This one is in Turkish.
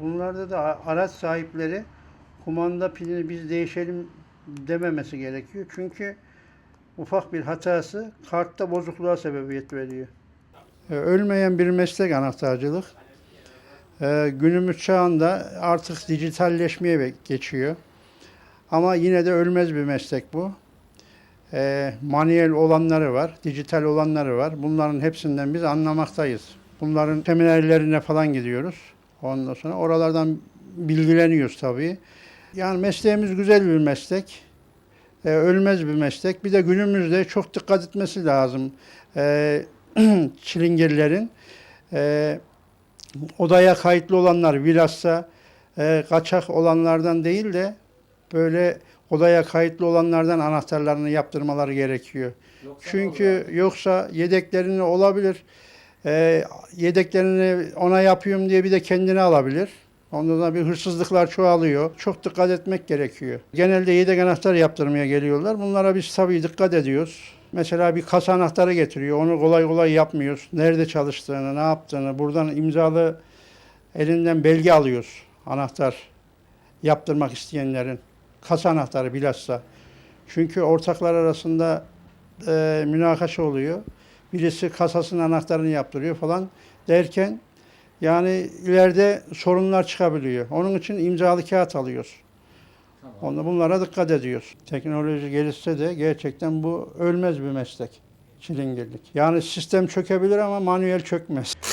Bunlarda da araç sahipleri kumanda pilini biz değişelim dememesi gerekiyor. Çünkü ufak bir hatası kartta bozukluğa sebebiyet veriyor. Ee, Ölmeyen bir meslek anahtarcılık. Ee, Günümüz çağında artık dijitalleşmeye geçiyor. Ama yine de ölmez bir meslek bu. Ee, manuel olanları var, dijital olanları var. Bunların hepsinden biz anlamaktayız. Bunların seminerlerine falan gidiyoruz. Ondan sonra oralardan bilgileniyoruz tabii. Yani mesleğimiz güzel bir meslek. Ee, ölmez bir meslek. Bir de günümüzde çok dikkat etmesi lazım. Ee, çilingirlerin. Ee, odaya kayıtlı olanlar bilhassa e, kaçak olanlardan değil de böyle odaya kayıtlı olanlardan anahtarlarını yaptırmaları gerekiyor. Çünkü yoksa yedeklerini olabilir. E, yedeklerini ona yapıyorum diye bir de kendine alabilir. Ondan sonra bir hırsızlıklar çoğalıyor. Çok dikkat etmek gerekiyor. Genelde yedek anahtar yaptırmaya geliyorlar. Bunlara biz tabii dikkat ediyoruz. Mesela bir kasa anahtarı getiriyor. Onu kolay kolay yapmıyoruz. Nerede çalıştığını, ne yaptığını, buradan imzalı elinden belge alıyoruz. Anahtar yaptırmak isteyenlerin. Kasa anahtarı bilhassa. Çünkü ortaklar arasında e, münakaşa oluyor. Birisi kasasının anahtarını yaptırıyor falan derken yani ileride sorunlar çıkabiliyor. Onun için imzalı kağıt alıyoruz. Onda bunlara dikkat ediyoruz. Teknoloji gelişse de gerçekten bu ölmez bir meslek. Çilingirlik. Yani sistem çökebilir ama manuel çökmez.